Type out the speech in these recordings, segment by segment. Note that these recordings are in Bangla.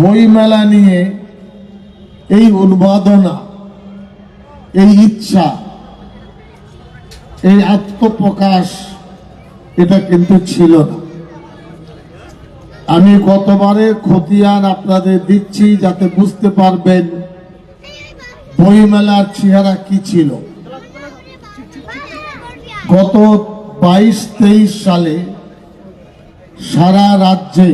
বইমেলা নিয়ে এই উন্মাদনা এই ইচ্ছা, এই আত্মপ্রকাশ, এটা কিন্তু ছিল না। আমি গতবারে খতিয়ান আপনাদের দিচ্ছি যাতে বুঝতে পারবেন বইমেলার চেহারা কি ছিল। গত বাইশ তেইশ সালে সারা রাজ্যে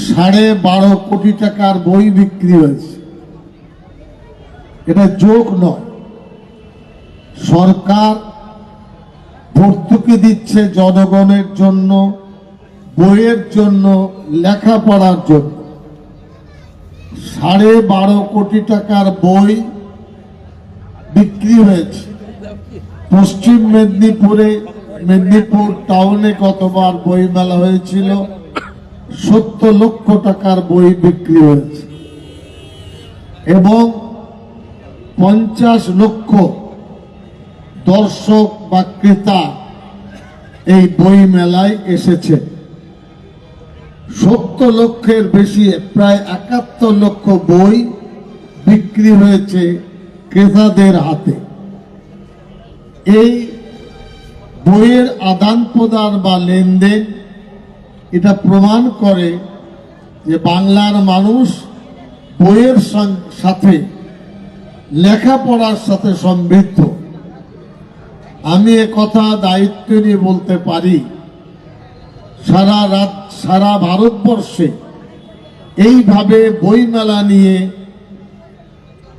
সাড়ে বারো কোটি টাকার বই বিক্রি হয়েছে। এটা যোগ নয়। সরকার ভর্তুকি দিচ্ছে জনগণের জন্য, বইয়ের জন্য, লেখাপড়ার জন্য। সাড়ে বারো কোটি টাকার বই বিক্রি হয়েছে। পশ্চিম মেদিনীপুরে, মেদিনীপুর টাউনে কতবার বই মেলা হয়েছিল। সত্তর লক্ষ টাকার বই বিক্রি হয়েছে। এবং পঞ্চাশ লক্ষ দর্শক বা ক্রেতা এই বই মেলায় এসেছে। সত্তর লক্ষের বেশি, প্রায় একাত্তর লক্ষ বই বিক্রি হয়েছে ক্রেতাদের হাতে। এই বইয়ের আদান প্রদান বা লেনদেন এটা প্রমাণ করে যে বাংলার মানুষ বইয়ের সাথে, লেখাপড়ার সাথে সমৃদ্ধ। আমি কথা দায়িত্ব নিয়ে বলতে পারি, সারা রাত, সারা ভারতবর্ষে এইভাবে বইমেলা নিয়ে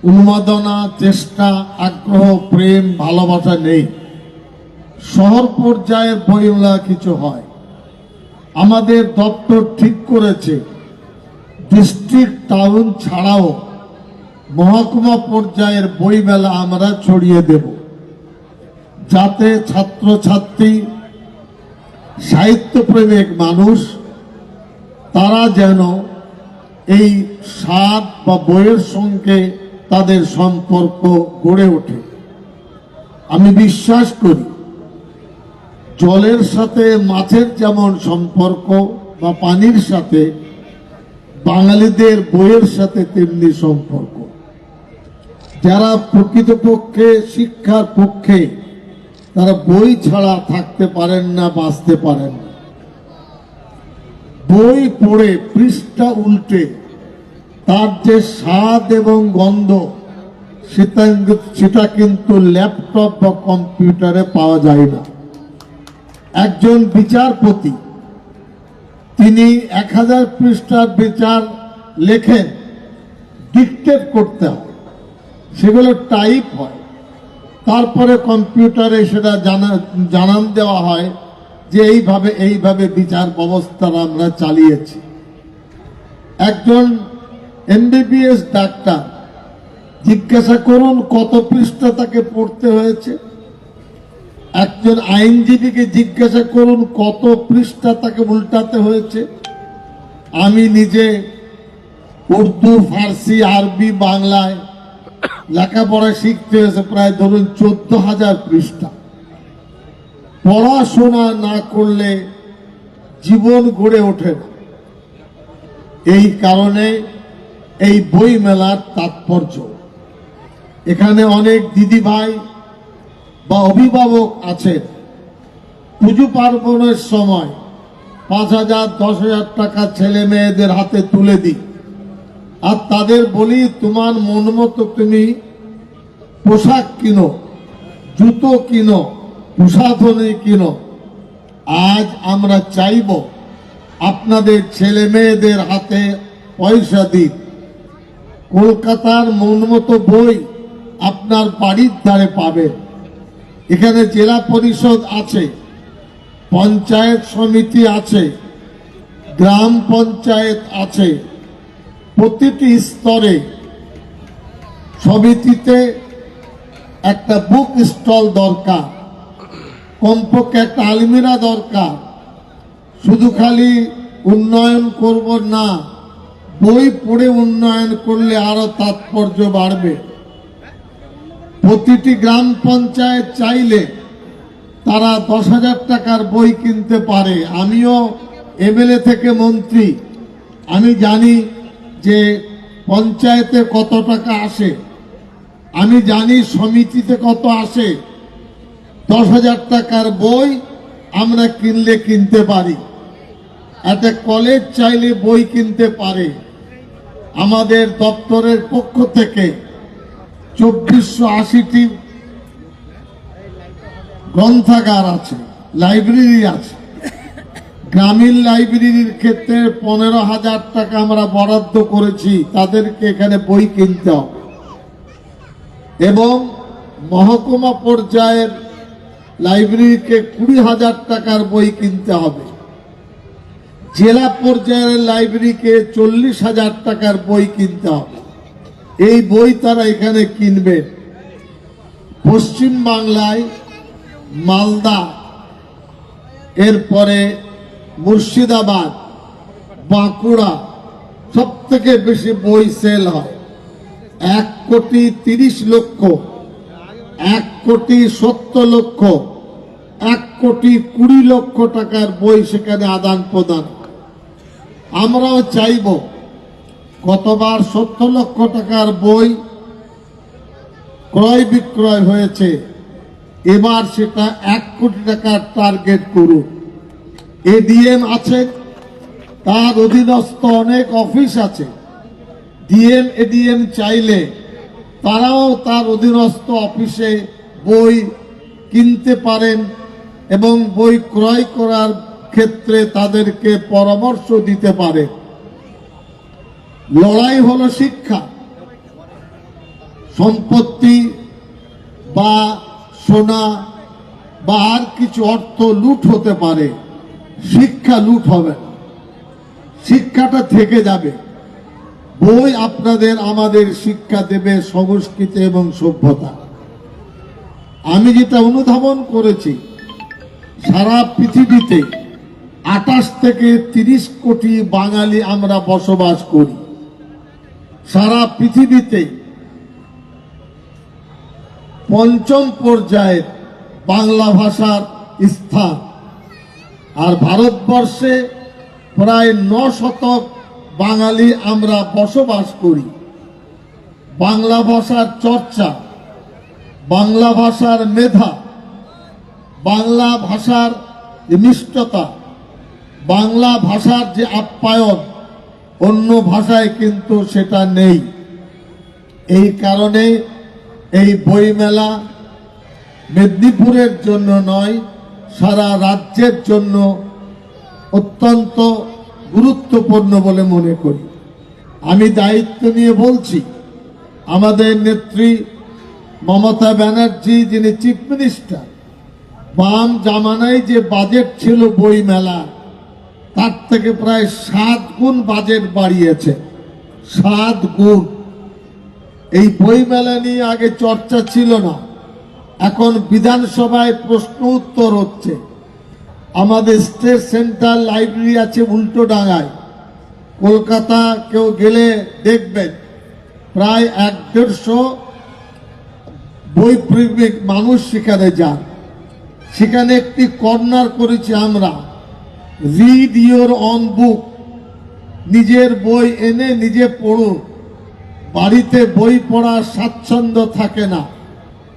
উন্মাদনা, চেষ্টা, আগ্রহ, প্রেম, ভালোবাসা নেই। শহর পর্যায়ের বইমেলা কিছু হয়। আমাদের দপ্তর ঠিক করেছে ডিস্ট্রিক্ট টাউন ছাড়াও মহকুমা পর্যায়ের বইমেলা আমরা ছড়িয়ে দেব। যাতে ছাত্রছাত্রী, সাহিত্যপ্রেমিক মানুষ, তারা যেন এই স্বাদ বা বইয়ের সঙ্গে তাদের সম্পর্ক গড়ে ওঠে। আমি বিশ্বাস করি জলের সাথে মাছের যেমন সম্পর্ক বা পানির সাথে, বাঙালিদের বইয়ের সাথে তেমনি সম্পর্ক। যারা প্রকৃতপক্ষে শিক্ষার পক্ষে, তারা বই ছাড়া থাকতে পারেন না, বাঁচতে পারেন না। বই পড়ে পৃষ্ঠা উল্টে, তার যে স্বাদ এবং গন্ধ, সেটা সেটা কিন্তু ল্যাপটপ বা কম্পিউটারে পাওয়া যায় না। একজন বিচারপতি, তিনি এক হাজার পৃষ্ঠার বিচার লেখেন ডিকটেট করতে হয়। সেগুলো টাইপ হয়। তারপরে কম্পিউটারে সেটা জানা, জানান দেওয়া হয় যে এইভাবে এইভাবে বিচার ব্যবস্থা আমরা চালিয়েছি। একজন এমবিবিএস ডাক্তার জিজ্ঞাসা করুন কত পৃষ্ঠা তাকে পড়তে হয়েছে। একজন আইনজীবীকে জিজ্ঞাসা করুন কত পৃষ্ঠা তাকে উল্টাতে হয়েছে। আমি নিজে উর্দু, ফার্সি, আরবি, বাংলায় লেখাপড়া শিখতে হয়েছে প্রায় ধরুন চোদ্দ হাজার পৃষ্ঠা। পড়াশোনা না করলে জীবন গড়ে ওঠে না। এই কারণে এই বই মেলার তাৎপর্য। এখানে অনেক দিদি ভাই বা অভিভাবক আছেন পুজো পার্বণের সময় পাঁচ হাজার, দশ হাজার টাকা ছেলে মেয়েদের হাতে তুলে দিই। আর তাদের বলি, তোমার মন মতো তুমি পোশাক কিনো, জুতো কিনো প্রসাধনী কিনো। আজ আমরা চাইব আপনাদের ছেলে মেয়েদের হাতে পয়সা দিন। কলকাতার মন মতো বই আপনার বাড়ির ধারে পাবেন। এখানে জেলা পরিষদ আছে, পঞ্চায়েত সমিতি আছে, গ্রাম পঞ্চায়েত আছে। প্রতিটি স্তরে সমিতিতে একটা বুক স্টল দরকার, কমপক্ষে একটা আলমিরা দরকার। শুধু খালি উন্নয়ন করব না, বই পড়ে উন্নয়ন করলে আরও তাৎপর্য বাড়বে। প্রতিটি গ্রাম পঞ্চায়েত চাইলে তারা দশ হাজার টাকার বই কিনতে পারে। আমিও এমএলএ থেকে মন্ত্রী। আমি জানি যে পঞ্চায়েতে কত টাকা আসে। আমি জানি সমিতিতে কত আসে। দশ হাজার টাকার বই আমরা কিনলে কিনতে পারি। একটা কলেজ চাইলে বই কিনতে পারে। আমাদের দপ্তরের পক্ষ থেকে চব্বিশশো আশিটি গ্রন্থাগার আছে, লাইব্রেরি আছে। গ্রামীণ লাইব্রেরির ক্ষেত্রে পনেরো হাজার টাকা আমরা বরাদ্দ করেছি, তাদেরকে এখানে বই কিনতে হবে। এবং মহকুমা পর্যায়ের লাইব্রেরিকে কুড়ি হাজার টাকার বই কিনতে হবে। জেলা পর্যায়ের লাইব্রেরিকে চল্লিশ হাজার টাকার বই কিনতে হবে। এই বই তারা এখানে কিনবে। পশ্চিম বাংলায় মালদা, এরপরে মুর্শিদাবাদ, বাঁকুড়া সব থেকে বেশি বই সেল হয়। এক কোটি তিরিশ লক্ষ, এক কোটি সত্তর লক্ষ, এক কোটি কুড়ি লক্ষ টাকার বই সেখানে আদান প্রদান আমরাও চাইব গতবার সত্তর লক্ষ টাকার বই ক্রয় বিক্রয় হয়েছে। এবার সেটা এক কোটি টাকার টার্গেট করুন। এডিএম আছে, তার অধীনস্থ অনেক অফিস আছে। ডিএম এডিএম চাইলে তারাও তার অধীনস্থ অফিসে বই কিনতে পারেন এবং বই ক্রয় করার ক্ষেত্রে তাদেরকে পরামর্শ দিতে পারে লড়াই হলো শিক্ষা। সম্পত্তি বা সোনা বা আর কিছু অর্থ লুট হতে পারে। শিক্ষা লুট হবে শিক্ষাটা থেকে যাবে। বই আপনাদের আমাদের শিক্ষা দেবে সংস্কৃতি এবং সভ্যতা। আমি যেটা অনুধাবন করেছি, সারা পৃথিবীতে আটাশ থেকে তিরিশ কোটি বাঙালি আমরা বসবাস করি। সারা পৃথিবীতে পঞ্চম পর্যায়ের বাংলা ভাষার স্থান। আর ভারতবর্ষে প্রায় ন শতক বাঙালি আমরা বসবাস করি। বাংলা ভাষার চর্চা, বাংলা ভাষার মেধা, বাংলা ভাষার মিষ্টতা বাংলা ভাষার যে আপ্যায়ন অন্য ভাষায় কিন্তু সেটা নেই। এই কারণে এই বইমেলা মেদিনীপুরের জন্য নয়, সারা রাজ্যের জন্য অত্যন্ত গুরুত্বপূর্ণ বলে মনে করি। আমি দায়িত্ব নিয়ে বলছি, আমাদের নেত্রী মমতা ব্যানার্জি, যিনি চিফ মিনিস্টার, বাম জামানায় যে বাজেট ছিল বই মেলা তার থেকে প্রায় সাত গুণ বাজেট বাড়িয়েছে। সাত গুণ। এই বই মেলা নিয়ে আগে চর্চা ছিল না। এখন বিধানসভায় প্রশ্ন উত্তর হচ্ছে। আমাদের স্টেট সেন্টার লাইব্রেরি আছে উল্টো ডাঙায়। কলকাতা কেউ গেলে দেখবেন। প্রায় এক দেড়শো বই প্রেমিক মানুষ সেখানে যান। সেখানে একটি কর্নার করেছি আমরা। রিড ইয়োর অন বুক নিজের বই এনে নিজে পড়ুন। বাড়িতে বই পড়ার স্বাচ্ছন্দ্য থাকে না।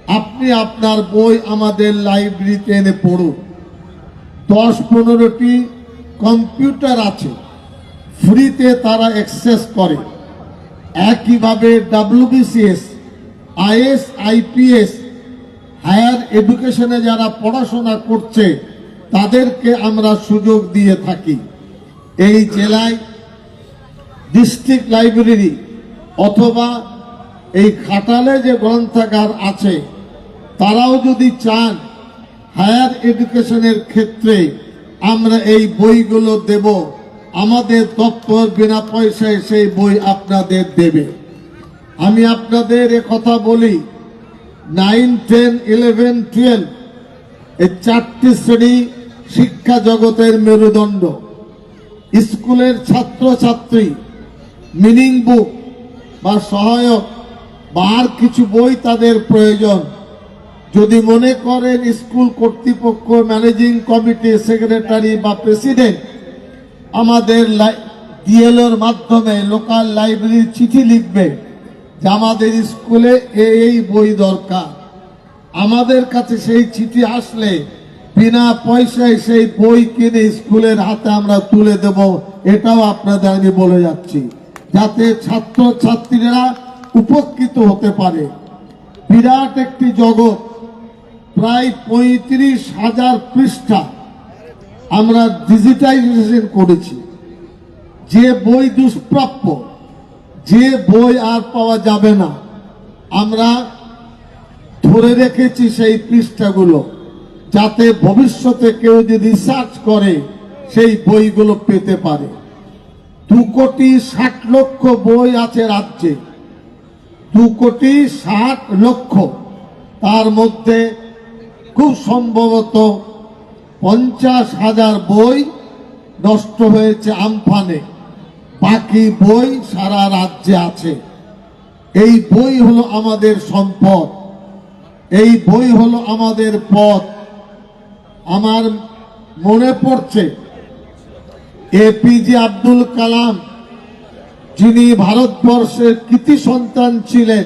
আপনি আপনার বই আমাদের লাইব্রেরিতে এনে পড়ুন। দশ পনেরোটি কম্পিউটার আছে। ফ্রিতে তারা অ্যাক্সেস করে। একইভাবে ডাব্লিউবিসিএস আইএস আইপিএস হায়ার এডুকেশনে যারা পড়াশোনা করছে তাদেরকে আমরা সুযোগ দিয়ে থাকি। এই জেলায় ডিস্ট্রিক্ট লাইব্রেরি অথবা এই খাটালে যে গ্রন্থাগার আছে, তারাও যদি চান হায়ার এডুকেশনের ক্ষেত্রে আমরা এই বইগুলো দেব, আমাদের দপ্তর বিনা পয়সায় সেই বই আপনাদের দেবে। আমি আপনাদের কথা বলি নাইন টেন ইলেভেন টুয়েলভ এই চারটি শ্রেণি শিক্ষা জগতের মেরুদণ্ড। স্কুলের ছাত্রছাত্রী, মিনিং বুক বা সহায়ক, বা আর কিছু বই তাদের প্রয়োজন। যদি মনে করেন স্কুল কর্তৃপক্ষ, ম্যানেজিং কমিটি সেক্রেটারি বা প্রেসিডেন্ট, আমাদের ডিএলওর মাধ্যমে লোকাল লাইব্রেরির চিঠি লিখবে যে আমাদের স্কুলে এই বই দরকার। আমাদের কাছে সেই চিঠি আসলে বিনা পয়সায় সেই বই কিনে স্কুলের হাতে আমরা তুলে দেব, এটাও আপনাদের আমি বলে যাচ্ছি, যাতে ছাত্র ছাত্রীরা উপকৃত হতে পারে। বিরাট একটি জগৎ, প্রায় পঁয়ত্রিশ হাজার পৃষ্ঠা আমরা ডিজিটাইজেশন করেছি। যে বই দুষ্প্রাপ্য, যে বই আর পাওয়া যাবে না, আমরা ধরে রেখেছি সেই পৃষ্ঠাগুলো। যাতে ভবিষ্যতে কেউ যদি রিসার্চ করে, সেই বইগুলো পেতে পারে। দু কোটি ষাট লক্ষ বই আছে রাজ্যে। দু কোটি ষাট লক্ষ। তার মধ্যে খুব সম্ভবত পঞ্চাশ হাজার বই নষ্ট হয়েছে আমফানে। বাকি বই সারা রাজ্যে আছে। এই বই হলো আমাদের সম্পদ। এই বই হলো আমাদের পথ। আমার মনে পড়ছে এপিজে আব্দুল কালাম, যিনি ভারতবর্ষের কৃতি সন্তান ছিলেন,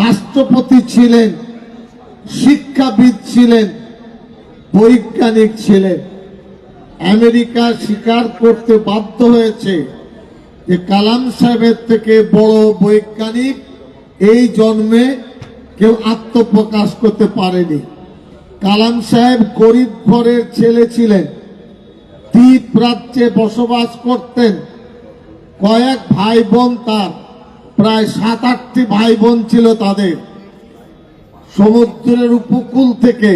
রাষ্ট্রপতি ছিলেন, শিক্ষাবিদ ছিলেন, বৈজ্ঞানিক ছিলেন। আমেরিকা স্বীকার করতে বাধ্য হয়েছে যে কালাম সাহেবের থেকে বড় বৈজ্ঞানিক এই জন্মে কেউ আত্মপ্রকাশ করতে পারেনি। কালাম সাহেব গরিব ঘরের ছেলে ছিলেন। দ্বীপ রাজ্যে বসবাস করতেন। কয়েক ভাই বোন তার, প্রায় সাত আটটি ভাই বোন ছিল তাদের। সমুদ্রের উপকূল থেকে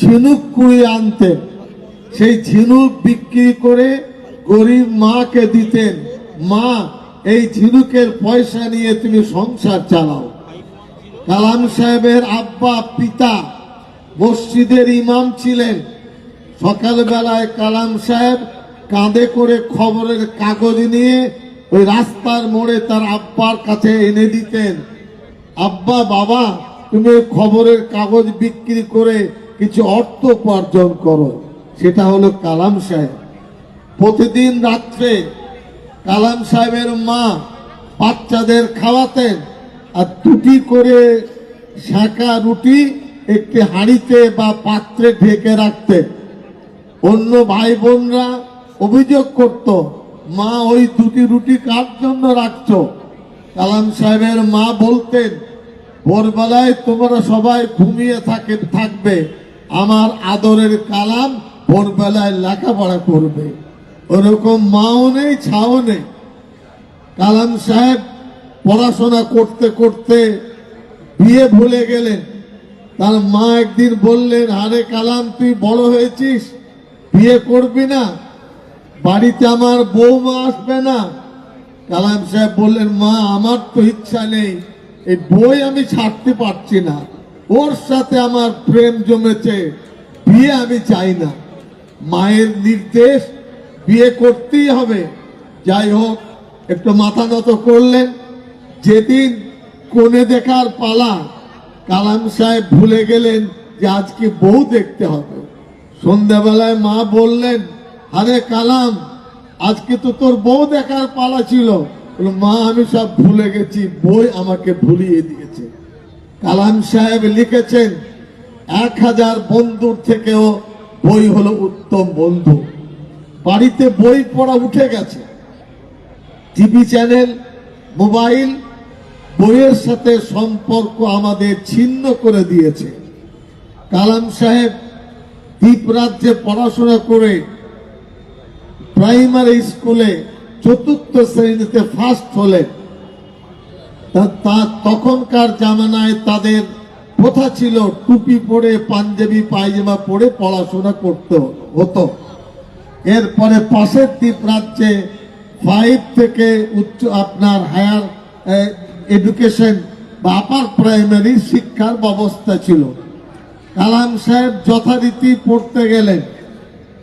ঝিনুক কুড়িয়ে আনতেন। সেই ঝিনুক বিক্রি করে গরিব মাকে দিতেন। মা, এই ঝিনুকের পয়সা নিয়ে তুমি সংসার চালাও। কালাম সাহেবের আব্বা, পিতা মসজিদের ইমাম ছিলেন। সকালবেলায় কালাম সাহেব কাঁধে করে খবরের কাগজ নিয়ে ওই রাস্তার মোড়ে তার আব্বার কাছে এনে দিতেন। আব্বা, বাবা, তুমি খবরের কাগজ বিক্রি করে কিছু অর্থ উপার্জন করো। সেটা হলো কালাম সাহেব। প্রতিদিন রাত্রে কালাম সাহেবের মা বাচ্চাদের খাওয়াতেন আর দুটি করে শাঁকা রুটি একটি হাঁড়িতে বা পাত্রে ঢেকে রাখতে। অন্য ভাই বোনরা অভিযোগ করত, মা, ওই দুটি রুটি কার জন্য রাখছো? কালাম সাহেবের মা বলতেন, ভোরবেলায় তোমরা সবাই ঘুমিয়ে থাকে, থাকবে। আমার আদরের কালাম ভোরবেলায় লেখাপড়া করবে। ওরকম মাও নেই, ছাও নেই। কালাম সাহেব পড়াশোনা করতে করতে বিয়ে ভুলে গেলেন। তার মা একদিন বললেন, আরে কালাম, তুই বড় হয়েছিস, বিয়ে করবি না, বাড়িতে আমার বৌমা আসবে না। কালাম সাহেব বললেন, মা, আমার তো ইচ্ছা নেই, এই বই আমি ছাড়তে পারছি না, ওর সাথে আমার প্রেম জমেছে, বিয়ে আমি চাই না। মায়ের নির্দেশ, বিয়ে করতেই হবে। যাই হোক, একটু মাথা নত করলেন। যেদিন কোণে দেখার পালা কালাম সাহেব ভুলে গেলেন যে আজকে বউ দেখতে হবে। সন্ধ্যাবেলায় মা বললেন, আরে কালাম, আজকে তো তোর বউ দেখার পালা ছিল। মা, আমি সব ভুলে গেছি, বই আমাকে ভুলিয়ে দিয়েছে। কালাম সাহেব লিখেছেন, এক হাজার বন্ধুর থেকেও বই হলো উত্তম বন্ধু। বাড়িতে বই পড়া উঠে গেছে। টিভি চ্যানেল, মোবাইল বইয়ের সাথে সম্পর্ক আমাদের ছিন্ন করে দিয়েছে। কালাম সাহেব দ্বীপ রাজ্যে পড়াশোনা করে প্রাইমারি স্কুলে চতুর্থ শ্রেণীতে ফার্স্ট হলেন। তা- তখনকার জামানায় তাদের প্রথা ছিল টুপি পরে পাঞ্জাবি, পায়জামা পরে পড়াশোনা করতে হতো। এরপরে পাশের দ্বীপ রাজ্যে ফাইভ থেকে উচ্চ আপনার হায়ার এডুকেশন বা আপার প্রাইমারি শিক্ষার ব্যবস্থা ছিল। কালাম সাহেব যথারীতি পড়তে গেলেন।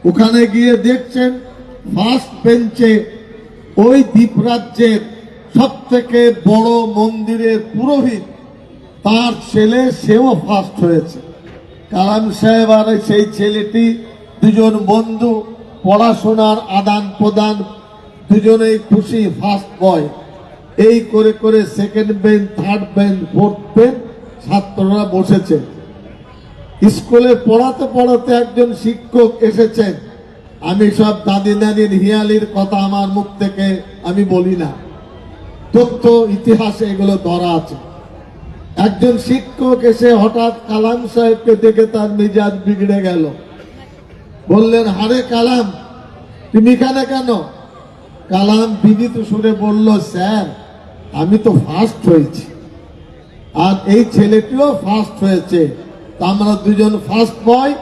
ওখানে গিয়ে দেখছেন ফার্স্ট বেঞ্চে ওই দ্বীপরাজ্যের সব থেকে বড় মন্দিরের পুরোহিত, তার ছেলে সেও ফার্স্ট হয়েছে। কালাম সাহেব আর সেই ছেলেটি দুজন বন্ধু, পড়াশোনার আদান প্রদান দুজনেই খুশি ফার্স্ট বয় এই করে করে second bench third bench fourth bench ছাত্ররা বসেছে। স্কুলে পড়াতে পড়াতে একজন শিক্ষক এসেছেন আমি সব দাদি দাদির হিয়ালির কথা আমার মুখ থেকে আমি বলি না। তথ্য, ইতিহাসে এগুলো ধরা আছে। একজন শিক্ষক এসে হঠাৎ কালাম সাহেবকে দেখে তার মেজাজ বিগড়ে গেল। বললেন হারে কালাম, তুমি এখানে কেন? কালাম বিনীত সুরে বলল, স্যার আমি তো ফার্স্ট হয়েছি। আর এই ছেলেটিও ফার্স্ট হয়েছে। আমরা দুজন ফার্স্ট বয়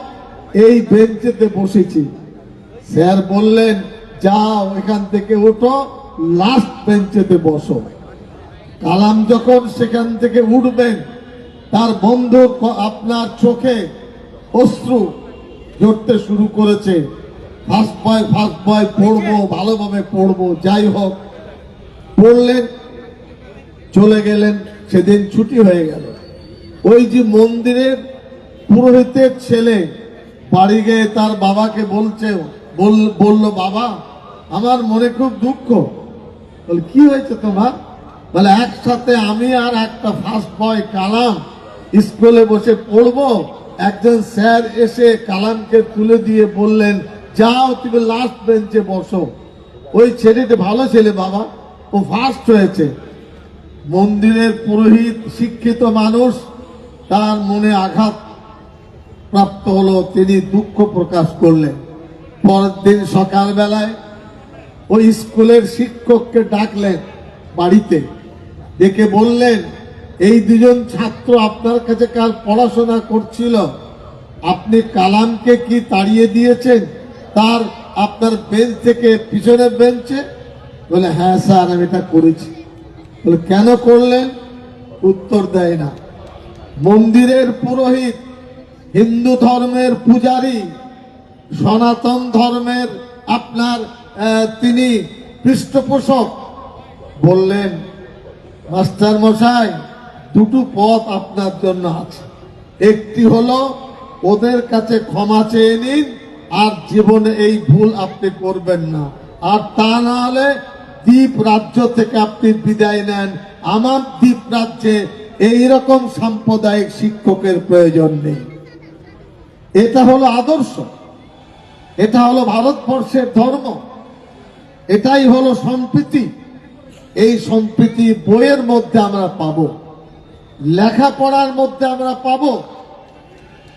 এই বেঞ্চেতে বসেছি। স্যার বললেন, যাও, এখান থেকে ওঠো লাস্ট বেঞ্চেতে বসো। কালাম যখন সেখান থেকে উঠবেন, তার বন্ধু আপনার চোখে অশ্রু ঝরতে শুরু করেছে। ফার্স্ট বয় ফার্স্ট বয় পড়ব, ভালোভাবে পড়ব, যাই হোক। পড়লেন চলে গেলেন, সেদিন ছুটি হয়ে গেল। ওই যে মন্দিরের পুরোহিতের ছেলে বাড়ি গিয়ে তার বাবাকে বলছে, বল- বলল, বাবা, আমার মনে খুব দুঃখ। বল, কি হয়েছে তোমার? বলে, একসাথে আমি আর একটা ফার্স্ট বয় কালাম স্কুলে বসে পড়ব। একজন স্যার এসে কালামকে তুলে দিয়ে বললেন, যাও, তুমি লাস্ট বেঞ্চে বসো। ওই ছেলেটা ভালো ছেলে, বাবা। ও ফার্স্ট হয়েছে। মন্দিরের পুরোহিত শিক্ষিত মানুষ, তার মনে আঘাত প্রাপ্ত হলো, তিনি দুঃখ প্রকাশ করলেন। পরের দিন সকালবেলায় ওই স্কুলের শিক্ষককে ডাকলেন বাড়িতে। ডেকে বললেন, এই দুজন ছাত্র আপনার কাছে কাল পড়াশোনা করছিল? আপনি কালামকে কি তাড়িয়ে দিয়েছেন? তার আপনার বেঞ্চ থেকে পিছনের বেঞ্চে? বলে হ্যাঁ স্যার, আমি এটা করেছি। বলে, কেন করলেন উত্তর দেয় না। মন্দিরের পুরোহিত হিন্দু ধর্মের পূজারী, সনাতন ধর্মের আপনার তিনি পৃষ্ঠপোষক। বললেন মাস্টার মশাই দুটো পথ আপনার জন্য আছে। একটি হলো, ওদের কাছে ক্ষমা চেয়ে নিন, আর জীবনে এই ভুল আপনি করবেন না। আর তা না হলে দ্বীপ রাজ্য থেকে আপনি বিদায় নেন। আমার দ্বীপ রাজ্যে এইরকম সাম্প্রদায়িক শিক্ষকের প্রয়োজন নেই। এটা হলো আদর্শ। এটা হলো ভারতবর্ষের ধর্ম। এটাই হলো সম্প্রীতি। এই সম্প্রীতি বইয়ের মধ্যে আমরা পাব। লেখাপড়ার মধ্যে আমরা পাব।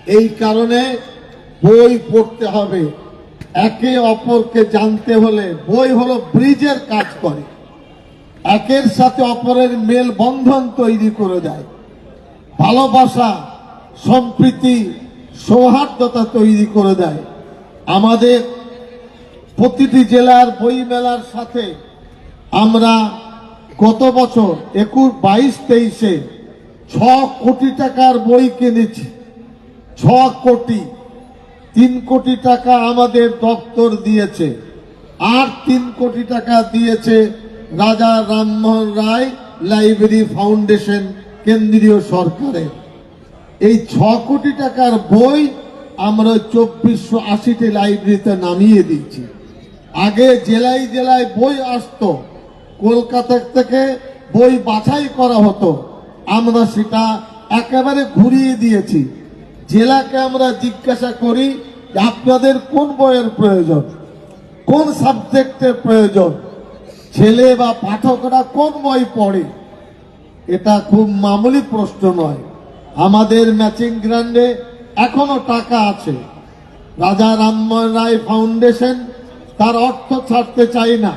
এই কারণে বই পড়তে হবে। একে অপরকে জানতে হলে বই হলো ব্রিজের কাজ করে। একের সাথে অপরের মেল বন্ধন তৈরি করে দেয়। ভালোবাসা, সম্প্রীতি, সৌহার্দ্যতা তৈরি করে দেয়। আমাদের প্রতিটি জেলার বই মেলার সাথে আমরা গত বছর একুশ, বাইশ, তেইশে ছ কোটি টাকার বই কিনেছি। ছ কোটি তিন কোটি টাকা আমাদের দপ্তর দিয়েছে। আর তিন কোটি টাকা দিয়েছে রাজা রামমোহন রায় লাইব্রেরি ফাউন্ডেশন কেন্দ্রীয় সরকারের এই ছ কোটি টাকার বই আমরা চব্বিশশো আশিটি লাইব্রেরিতে নামিয়ে দিয়েছি। আগে জেলায় জেলায় বই আসতো, কলকাতা থেকে বই বাছাই করা হতো। আমরা সেটা একেবারে ঘুরিয়ে দিয়েছি। জেলাকে আমরা জিজ্ঞাসা করি আপনাদের কোন বইয়ের প্রয়োজন? কোন সাবজেক্টের প্রয়োজন? ছেলে বা পাঠকরা কোন বই পড়ে? এটা খুব মামুলি প্রশ্ন নয়। আমাদের ম্যাচিং গ্রান্ডে এখনও টাকা আছে। রাজা রামমোহন রায় ফাউন্ডেশন তার অর্থ ছাড়তে চাই না।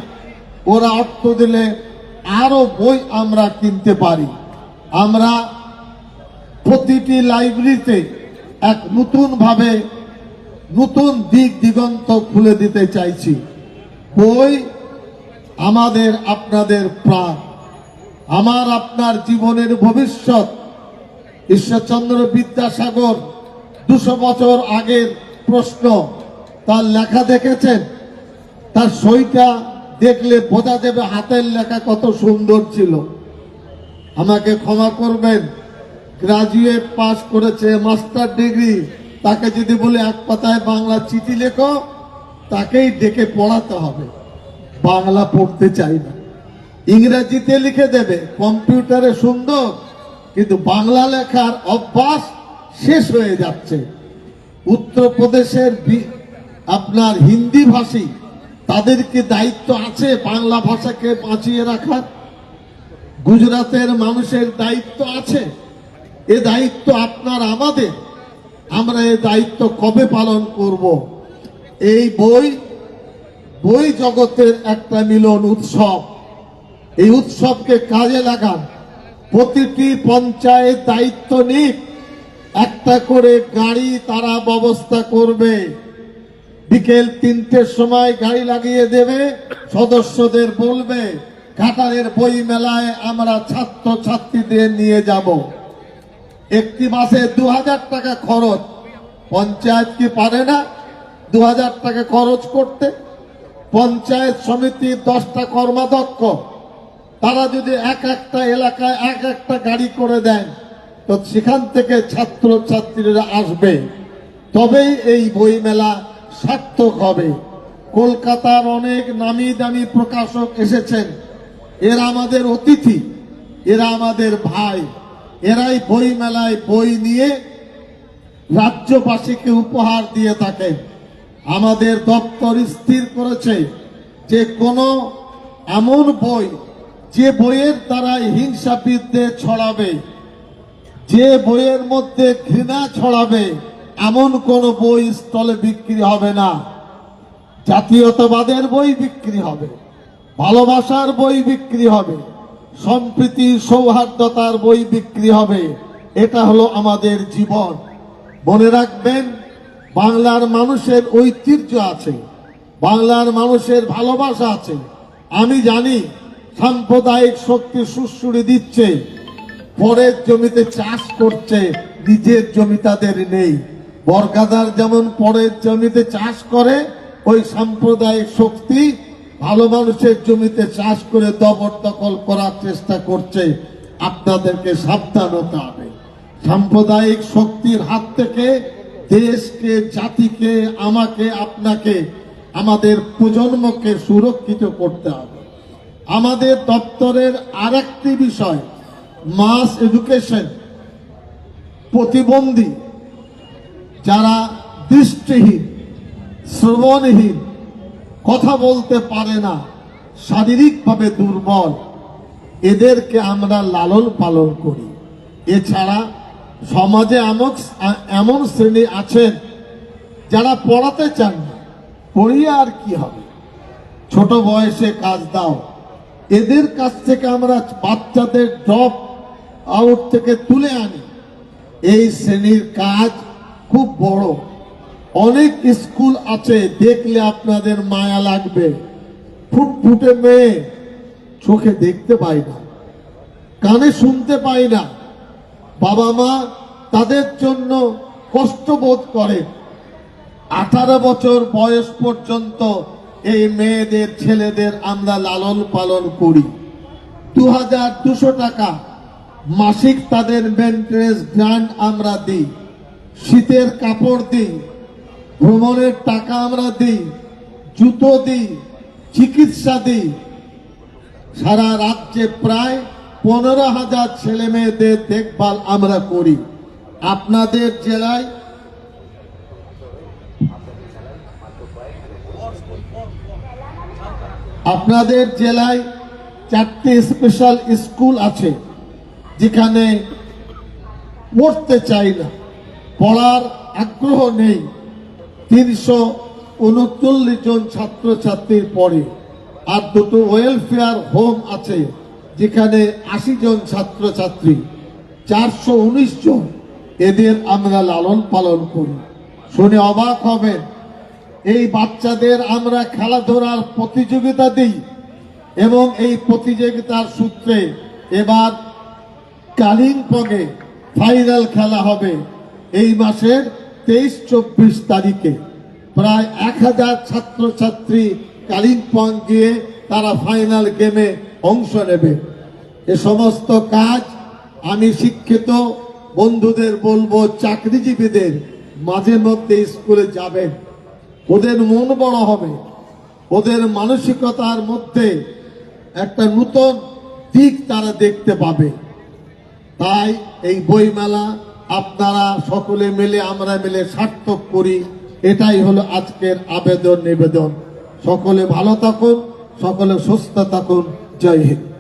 ওরা অর্থ দিলে আরও বই আমরা কিনতে পারি। আমরা প্রতিটি লাইব্রেরিতে এক নতুন ভাবে নতুন দিক দিগন্ত খুলে দিতে চাইছি। বই আমাদের আপনাদের প্রাণ। আমার আপনার জীবনের ভবিষ্যৎ। ঈশ্বরচন্দ্র বিদ্যাসাগর দুশো বছর আগের প্রশ্ন। তার লেখা দেখেছেন? তার সইটা দেখলে বোঝা যাবে হাতের লেখা কত সুন্দর ছিল। আমাকে ক্ষমা করবেন। গ্রাজুয়েট পাস করেছে, মাস্টার ডিগ্রি। তাকে যদি বলে এক পাতায় বাংলা চিঠি লেখো, তাকেই ডেকে পড়াতে হবে। বাংলা পড়তে চাই না। ইংরেজিতে লিখে দেবে, কম্পিউটারে সুন্দর, কিন্তু বাংলা লেখার অভ্যাস শেষ হয়ে যাচ্ছে। উত্তরপ্রদেশের আপনার হিন্দি ভাষী, তাদের কি দায়িত্ব আছে বাংলা ভাষাকে বাঁচিয়ে রাখার? গুজরাতের মানুষের দায়িত্ব আছে। এ দায়িত্ব আপনার, আমাদের। আমরা এ দায়িত্ব কবে পালন করব? এই বই বই জগতের একটা মিলন উৎসব। এই উৎসবকে কাজে লাগান। প্রতিটি পঞ্চায়েত দায়িত্ব নিক। একটা করে গাড়ি তারা ব্যবস্থা করবে। বিকেল তিনটের সময় গাড়ি লাগিয়ে দেবে। সদস্যদের বলবে ঘাটালের বই মেলায় আমরা ছাত্র ছাত্রীদের নিয়ে যাব। একটি মাসে দু হাজার টাকা খরচ। পঞ্চায়েত কি পারে না দু হাজার টাকা খরচ করতে? পঞ্চায়েত সমিতির দশটা কর্মাধ্যক্ষ। তারা যদি এক একটা এলাকায় এক একটা গাড়ি করে দেন, তো সেখান থেকে ছাত্র ছাত্রীরা আসবে। তবেই এই বই মেলা সার্থক হবে। কলকাতার অনেক নামি দামি প্রকাশক এসেছেন। এরা আমাদের অতিথি, এরা আমাদের ভাই। এরাই বই মেলায় বই নিয়ে রাজ্যবাসীকে উপহার দিয়ে থাকে। আমাদের দপ্তর স্থির করেছে যে কোনো এমন বই যে বইয়ের দ্বারাই হিংসা বিদ্বেষ ছড়াবে, যে বইয়ের মধ্যে ঘৃণা ছড়াবে, এমন কোন বই স্টলে বিক্রি হবে না। জাতীয়তাবাদের বই বিক্রি হবে, ভালোবাসার বই বিক্রি হবে। সম্প্রীতি সৌহার্দ্যতার বই বিক্রি হবে। এটা হলো আমাদের জীবন। মনে রাখবেন, বাংলার মানুষের ঐতিহ্য আছে, বাংলার মানুষের ভালোবাসা আছে। আমি জানি, সাম্প্রদায়িক শক্তি সুশ্রুড়ি দিচ্ছে, পরের জমিতে চাষ করছে, নিজের জমি তাদের নেই। বরগাদার যেমন পরের জমিতে চাষ করে, ওই সাম্প্রদায়িক শক্তি ভালো মানুষের জমিতে চাষ করে দখল করার চেষ্টা করছে, আপনাদেরকে সাবধান হতে হবে সাম্প্রদায়িক শক্তির হাত থেকে দেশকে, জাতিকে, আমাকে, আপনাকে, আমাদের প্রজন্মকে সুরক্ষিত করতে হবে। আমাদের দপ্তরের আরেকটি বিষয়, মাস এডুকেশন প্রতিবন্ধী, যারা দৃষ্টিহীন শ্রবণহীন কথা বলতে পারে না, শারীরিকভাবে দুর্বল। এদেরকে আমরা লালন পালন করি। এছাড়া সমাজে এমন এমন শ্রেণি আছেন যারা পড়াতে চান না, পড়িয়ে আর কি হবে? ছোট বয়সে কাজ দাও। এদের কাছ থেকে আমরা বাচ্চাদের ড্রপ আউট থেকে তুলে আনি। এই শ্রেণির কাজ খুব বড়। অনেক স্কুল আছে, দেখলে আপনাদের মায়া লাগবে। ফুটফুটে মেয়ে, চোখে দেখতে পাই না, কানে শুনতে পাই না। বাবা মা তাদের জন্য কষ্ট বোধ করে। আঠারো বছর বয়স পর্যন্ত এই মেয়েদের, ছেলেদের আমরা লালন পালন করি। দু হাজার দুশো টাকা মাসিক তাদের মেনটেন্স গ্রান্ট আমরা দিই। শীতের কাপড় দিই। ভ্রমণের টাকা আমরা দিই, জুতো দিই, চিকিৎসা দিই। সারা রাজ্যে প্রায় পনেরো হাজার ছেলে মেয়েদের দেখভাল আমরা করি। আপনাদের জেলায় আপনাদের জেলায় চারটে স্পেশাল স্কুল আছে, যেখানে পড়তে চাই না, পড়ার আগ্রহ নেই। তিনশো উনচল্লিশ জন ছাত্রছাত্রীর পরে আর দুটো ওয়েলফেয়ার হোম আছে, যেখানে আশি জন ছাত্রছাত্রী। চারশো উনিশ জন এদের আমরা লালন পালন করি। শুনে অবাক হবেন, এই বাচ্চাদের আমরা খেলাধুলার প্রতিযোগিতা দিই এবং এই প্রতিযোগিতার সূত্রে এবার কালিম্পংয়ে ফাইনাল খেলা হবে। এই মাসের তেইশ চব্বিশ তারিখে প্রায় এক হাজার ছাত্রছাত্রী কালিম্পং গিয়ে তারা ফাইনাল গেমে অংশ নেবে। এ সমস্ত কাজ আমি শিক্ষিত, বন্ধুদের বলব, চাকরিজীবীদের মাঝে মধ্যে স্কুলে যাবেন। ওদের মন বড় হবে। ওদের মানসিকতার মধ্যে একটা নূতন দিক তারা দেখতে পাবে। তাই এই বইমেলা আপনারা সকলে মিলে, আমরা মিলে সার্থক করি। এটাই হলো আজকের আবেদন, নিবেদন। সকলে ভালো থাকুন, সকলে সুস্থ থাকুন। জয় হিন্দ।